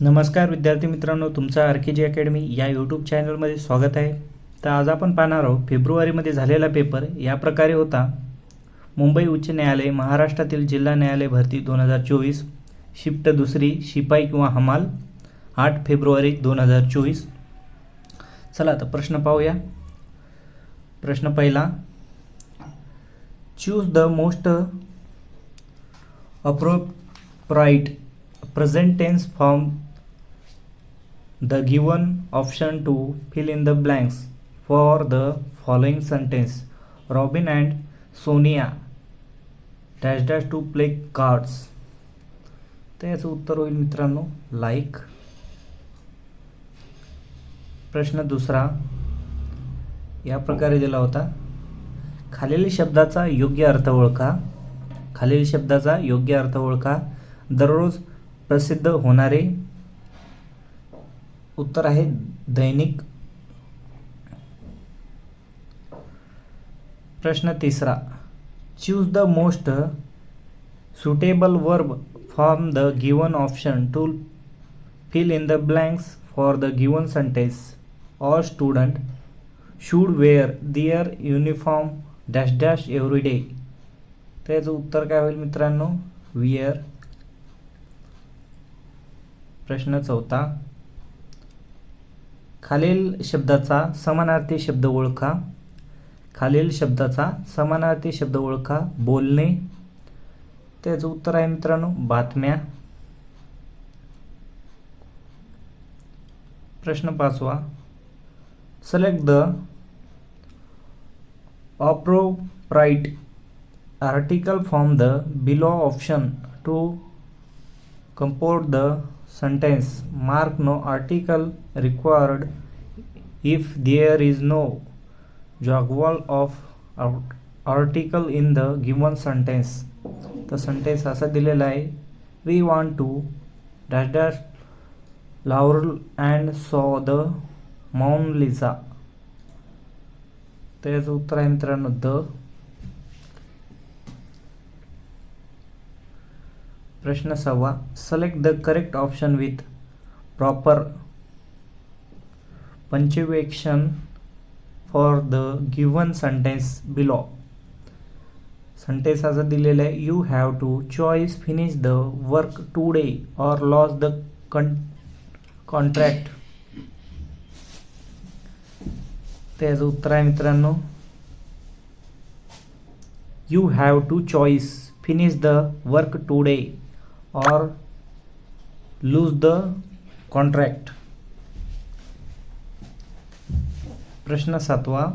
नमस्कार विद्यार्थी मित्रांनो तुमचं आर के जी अकॅडमी या यूट्यूब चॅनलमध्ये स्वागत आहे. तर आज आपण पाहणार आहोत फेब्रुवारीमध्ये झालेला पेपर या प्रकारे होता. मुंबई उच्च न्यायालय महाराष्ट्रातील जिल्हा न्यायालय भरती दोन हजार चोवीस शिफ्ट दुसरी शिपाई किंवा हमाल आठ फेब्रुवारी दोन हजार चोवीस. चला आता प्रश्न पाहूया. प्रश्न पहिला choose the most appropriate present tense form the given option to fill in the blanks for the following sentence Robin and Sonia dash dash to play cards. तर याचं उत्तर होईल मित्रांनो लाईक प्रश्न दुसरा या प्रकारे दिला होता. खालील शब्दाचा योग्य अर्थ ओळखा. खालील शब्दाचा योग्य अर्थ ओळखा. दररोज प्रसिद्ध होणारे उत्तर आहे दैनिक प्रश्न तिसरा. Choose the most suitable verb form the given option to fill in the blanks for the given sentence or student should wear their uniform dash dash every day त्याचं उत्तर काय होईल मित्रांनो? वियर प्रश्न चौथा. खालील शब्दाचा समानार्थी शब्द ओळखा. खालील शब्दाचा समानार्थी शब्द ओळखा. बोलणे. त्याचं उत्तर आहे मित्रांनो बातम्या. प्रश्न पाचवा. Select the appropriate article from the below option to compose the sentence mark no article required if there is no jogwal of article in the given sentence तर सेंटेन्स असा दिलेला आहे we want to dash dash Laurel and saw the mount Liza त्याचं उत्तर आहे मित्रांनो the प्रश्न सहावा select the correct option with proper punctuation for the given sentence below sentence असं दिलेलं आहे you have to choice finish the work today or lose the con contract त्याचं उत्तर आहे मित्रांनो. You have to choice finish the work today or lose the contract. प्रश्न सातवा.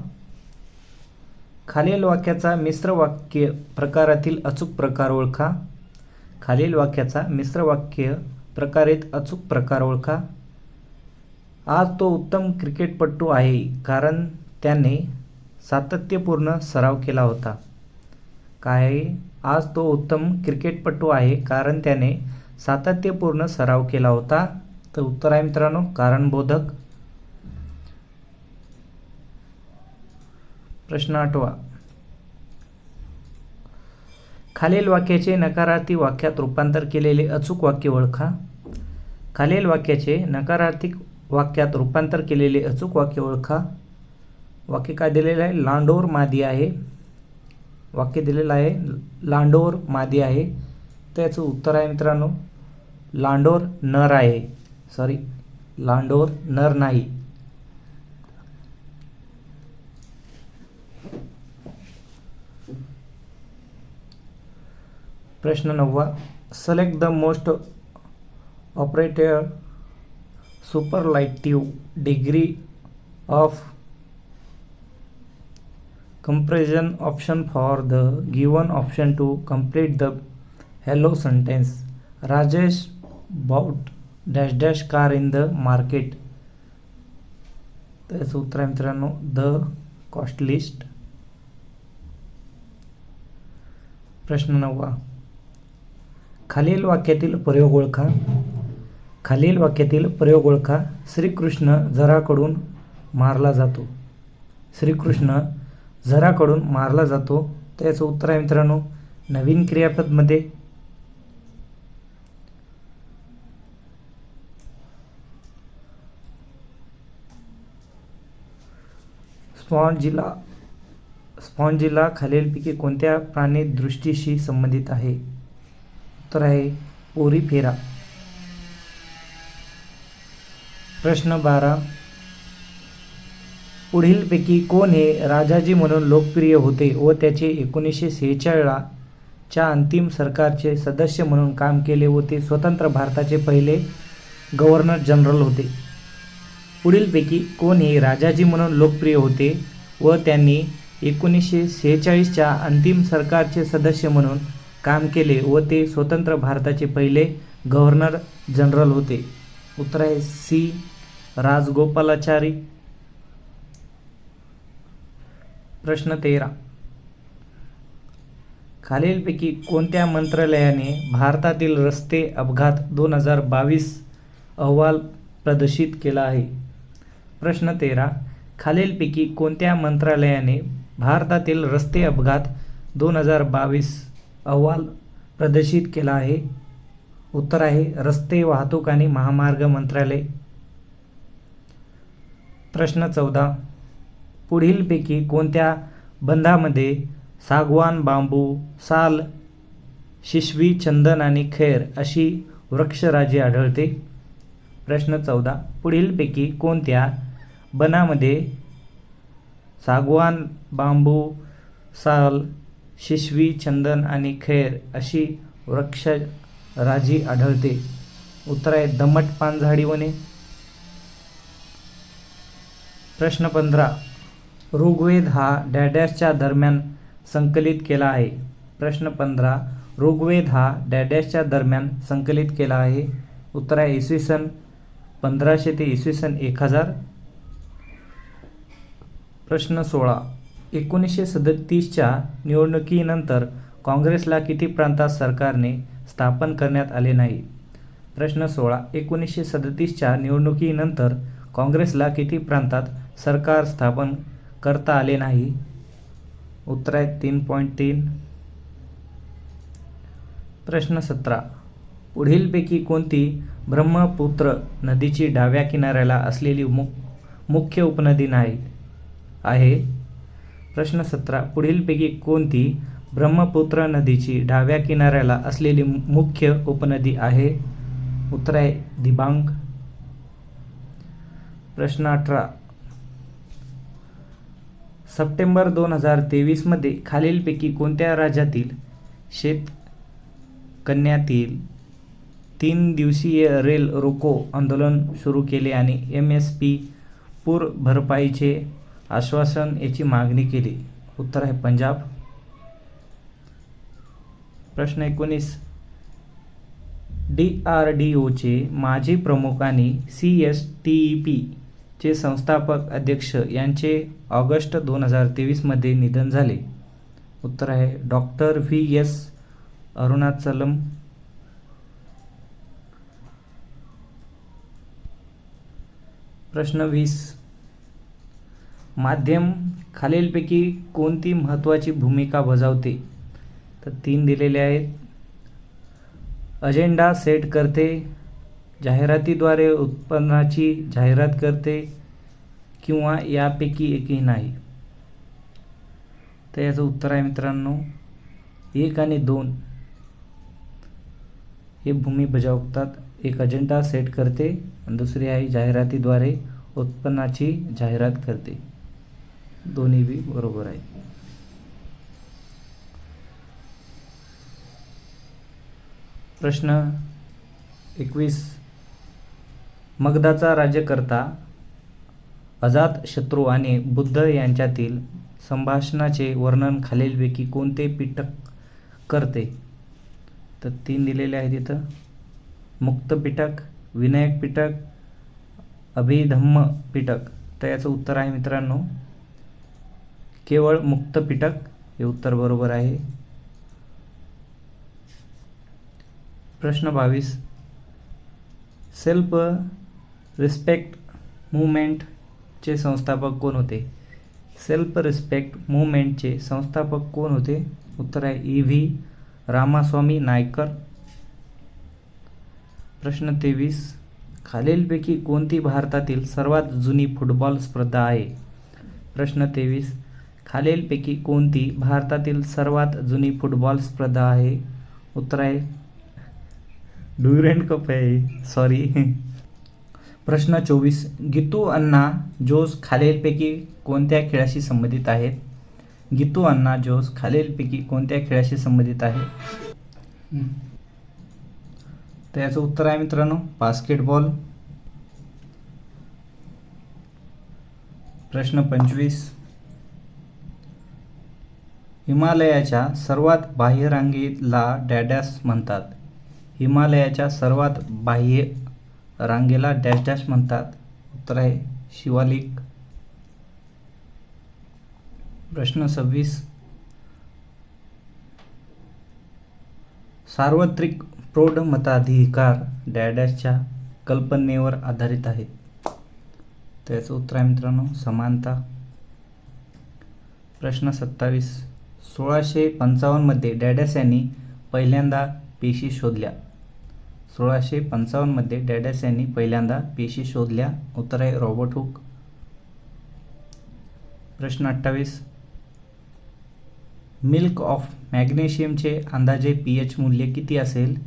खालील वाक्याचा मिश्र वाक्य प्रकारातील अचूक प्रकार ओळखा. खालील वाक्याचा मिश्र वाक्य प्रकारित अचूक प्रकार ओळखा. आज तो उत्तम क्रिकेटपटू आहे कारण त्याने सातत्यपूर्ण सराव केला होता. काय? आज तो उत्तम क्रिकेटपटू आहे कारण त्याने सातत्यपूर्ण सराव केला होता. तर उत्तर आहे मित्रांनो कारणबोधक. प्रश्न आठवा. खालील वाक्याचे नकारार्थी वाक्यात रूपांतर केलेले अचूक वाक्य ओळखा. खालील वाक्याचे नकारार्थी वाक्यात रूपांतर केलेले अचूक वाक्य ओळखा. वाक्य काय दिलेलं आहे? लांडोर मादी आहे. वाक्य दिलेलं आहे. लांडोर मादी आहे. तर याचं उत्तर आहे मित्रांनो लांडोर नर आहे. सॉरी लांडोर नर नाही. प्रश्न नववा select the most appropriate superlative degree of comparison option for the given option to complete the hello sentence rajesh bought dash dash car in the market त्याचं उत्तर आहे मित्रांनो द कॉस्ट लिस्ट प्रश्न नववा खालील वाक्यातील प्रयोग ओळखा खालील वाक्यातील प्रयोग ओळखा श्रीकृष्ण जराकडून मारला जातो श्रीकृष्ण झराकडून मारला जातो. तर याचं उत्तर आहे मित्रांनो नवीन क्रियापदमध्ये स्पॉन्जिला स्पॉन्जिला खालीलपैकी कोणत्या प्राणी दृष्टीशी संबंधित आहे? उत्तर आहे ओरीफेरा. प्रश्न बारा पुढीलपैकी कोण हे राजाजी म्हणून लोकप्रिय होते व त्याचे एकोणीसशे सेहेचाळच्या अंतिम सरकारचे सदस्य म्हणून काम केले व ते स्वतंत्र भारताचे पहिले गव्हर्नर जनरल होते. पुढीलपैकी कोण हे राजाजी म्हणून लोकप्रिय होते व त्यांनी एकोणीसशे सेहेचाळीसच्या अंतिम सरकारचे सदस्य म्हणून काम केले व ते स्वतंत्र भारताचे पहिले गव्हर्नर जनरल होते. उत्तर आहे सी. राजगोपालाचारी. प्रश्न तेरा. खालीलपैकी कोणत्या मंत्रालयाने भारतातील रस्ते अपघात दोन हजार बावीस अहवाल प्रदर्शित केला आहे? प्रश्न तेरा. खालीलपैकी कोणत्या मंत्रालयाने भारतातील रस्ते अपघात दोन हजार बावीस अहवाल प्रदर्शित केला आहे? उत्तर आहे रस्ते वाहतूक आणि महामार्ग मंत्रालय. प्रश्न चौदा. पुढीलपैकी कोणत्या बंधामध्ये सागवान बांबू साल शिशवी चंदन आणि खैर अशी वृक्षराजी आढळते? प्रश्न चौदा. पुढीलपैकी कोणत्या बनामध्ये सागवान बांबू साल शिशवी चंदन आणि खैर अशी वृक्षराजी आढळते? उत्तर आहे दमट पानझाडी वने. प्रश्न पंधरा. ऋग्वेद हा डॅडॅशच्या दरम्यान संकलित केला आहे. प्रश्न पंधरा ऋग्वेद हा डॅडॅशच्या दरम्यान संकलित केला आहे. उत्तर आहे इसवी सन पंधराशे ते इसवी सन एक हजार. प्रश्न सोळा एकोणीसशे सदतीसच्या निवडणुकीनंतर काँग्रेसला किती प्रांतात सरकारने स्थापन करण्यात आले नाही? प्रश्न सोळा एकोणीसशे सदतीसच्या निवडणुकीनंतर काँग्रेसला किती प्रांतात सरकार स्थापन करता आले नाही. उत्तर आहे तीन पॉईंट तीन. प्रश्न सतरा. पुढीलपैकी कोणती ब्रह्मपुत्र नदीची डाव्या किनाऱ्याला असलेली मु मुख्य उपनदी नाही? आहे. प्रश्न सतरा. पुढीलपैकी कोणती ब्रह्मपुत्र नदीची डाव्या किनाऱ्याला असलेली मुख्य उपनदी आहे? उत्तर आहे दिबांग. प्रश्न अठरा. सप्टेंबर दोन हजार तेवीसमध्ये खालीलपैकी कोणत्या राज्यातील शेतकन्यातील तीन दिवसीय रेल रोको आंदोलन सुरू केले आणि एम एस पी पूर भरपाईचे आश्वासन याची मागणी केली? उत्तर आहे पंजाब. प्रश्न एकोणीस. डी आर डी ओचे माजी प्रमुख आणि C S T E P चे संस्थापक अध्यक्ष यांचे ऑगस्ट दोन हजार तेवीसमध्ये निधन झाले. उत्तर आहे डॉक्टर व्ही एस अरुणाचलम. प्रश्न वीस. माध्यम खालीलपैकी कोणती महत्त्वाची भूमिका बजावते? तर तीन दिलेले आहेत. अजेंडा सेट करते जाहिरातीद्वारे उत्पन्नाची जाहिरात करते किंवा यापैकी एकही नाही? तर याचं उत्तर आहे मित्रांनो एक आणि दोन हे भूमी बजावतात. एक अजेंडा सेट करते आणि दुसरी आहे जाहिरातीद्वारे उत्पन्नाची जाहिरात करते. दोन्ही बी बरोबर आहे. प्रश्न एकवीस. मगधाचा राज्यकर्ता अजातशत्रू आणि बुद्ध यांच्यातील संभाषणाचे वर्णन खालीलपैकी कोणते पिटक करते? तर तीन दिलेले आहेत इथं. मुक्त पिटक विनायक पिटक अभिधम्म पिटक. तर याचं उत्तर आहे मित्रांनो केवळ मुक्त पिटक हे उत्तर बरोबर आहे. प्रश्न बावीस. सेल्फ रिस्पेक्ट मुवमेंटचे संस्थापक कोण होते? सेल्फ रिस्पेक्ट मुवमेंटचे संस्थापक कोण होते? उत्तर आहे ई व्ही रामास्वामी नायकर. प्रश्न तेवीस. खालीलपैकी कोणती भारतातील सर्वात जुनी फुटबॉल स्पर्धा आहे? प्रश्न तेवीस. खालीलपैकी कोणती भारतातील सर्वात जुनी फुटबॉल स्पर्धा आहे? उत्तर आहे. ड्युरेंट कप आहे. सॉरी प्रश्न चोवीस. गीतू अण्णा जोस खालीलपैकी कोणत्या खेळाशी संबंधित आहेत? गीतू अण्णा जोस खालीलपैकी कोणत्या खेळाशी संबंधित आहे तर याचं उत्तर आहे मित्रांनो बास्केटबॉल. प्रश्न पंचवीस. हिमालयाच्या सर्वात बाह्य रांगेला डॅडॅस म्हणतात. हिमालयाच्या सर्वात बाह्य रांगेला डॅश डॅश म्हणतात. उत्तर आहे शिवालिक. प्रश्न सव्वीस. सार्वत्रिक प्रौढ मताधिकार डॅडॅशच्या कल्पनेवर आधारित आहेत. त्याचं उत्तर आहे मित्रांनो समानता. प्रश्न सत्तावीस. सोळाशे पंचावन्नमध्ये डॅडॅस यांनी पहिल्यांदा पेशी शोधल्या. सोळाशे पंचावन्नमध्ये डॅडॅस यांनी पहिल्यांदा पेशी शोधल्या. उत्तर आहे रॉबर्ट हुक. प्रश्न अठ्ठावीस. मिल्क ऑफ मॅग्नेशियमचे अंदाजे पी एच मूल्य किती असेल?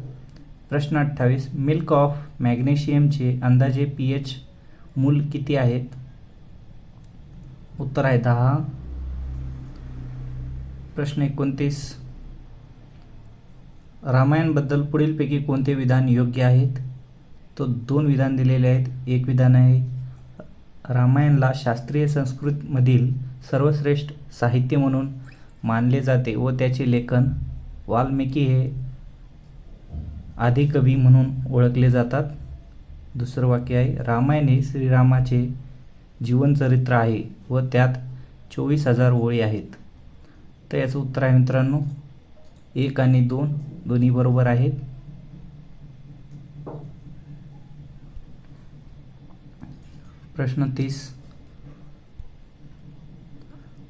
प्रश्न अठ्ठावीस. मिल्क ऑफ मॅग्नेशियमचे अंदाजे पी एच मूल किती आहेत? उत्तर आहे दहा. प्रश्न एकोणतीस. रामायणबद्दल पुढीलपैकी कोणते विधान योग्य आहेत? तो दोन विधान दिलेले आहेत. एक विधान आहे रामायणला शास्त्रीय संस्कृतमधील सर्वश्रेष्ठ साहित्य म्हणून मानले जाते व त्याचे लेखन वाल्मिकी हे आदिकवी म्हणून ओळखले जातात. दुसरं वाक्य आहे रामायण हे श्रीरामाचे जीवनचरित्र आहे व त्यात चोवीस हजार ओळी आहेत. तर याचं उत्तर आहे मित्रांनो एक आणि दोन दोन्ही बरोबर आहेत. प्रश्न तीस.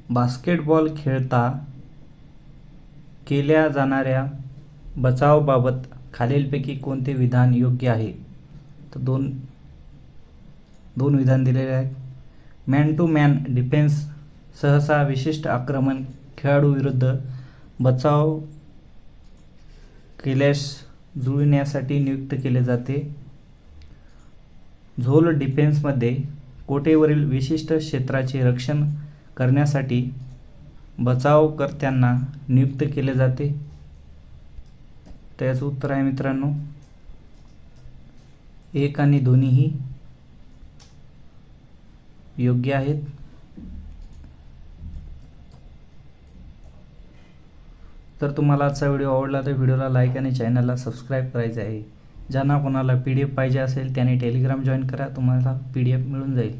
बास्केटबॉल खेळता केल्या जाणाऱ्या बचावबाबत खालीलपैकी कोणते विधान योग्य आहे? तर दोन दोन विधान दिलेले आहेत. मॅन टू मॅन डिफेन्स सहसा विशिष्ट आक्रमण खेळाडू विरुद्ध बचाव केल्यास जुळण्यासाठी नियुक्त केले जाते. झोल डिफेन्समध्ये कोटेवरील विशिष्ट क्षेत्राचे रक्षण करण्यासाठी बचावकर्त्यांना नियुक्त केले जाते. तर याचं उत्तर आहे मित्रांनो एक आणि दोन्हीही योग्य आहेत. तर तुम्हाला आजचा व्हिडिओ आवडला तर व्हिडिओला लाईक आणि चॅनलला सबस्क्राईब करायचं आहे. ज्यांना कोणाला पी डी एफ पाहिजे असेल त्याने टेलिग्राम जॉईन करा तुम्हाला पी डी एफ मिळून जाईल.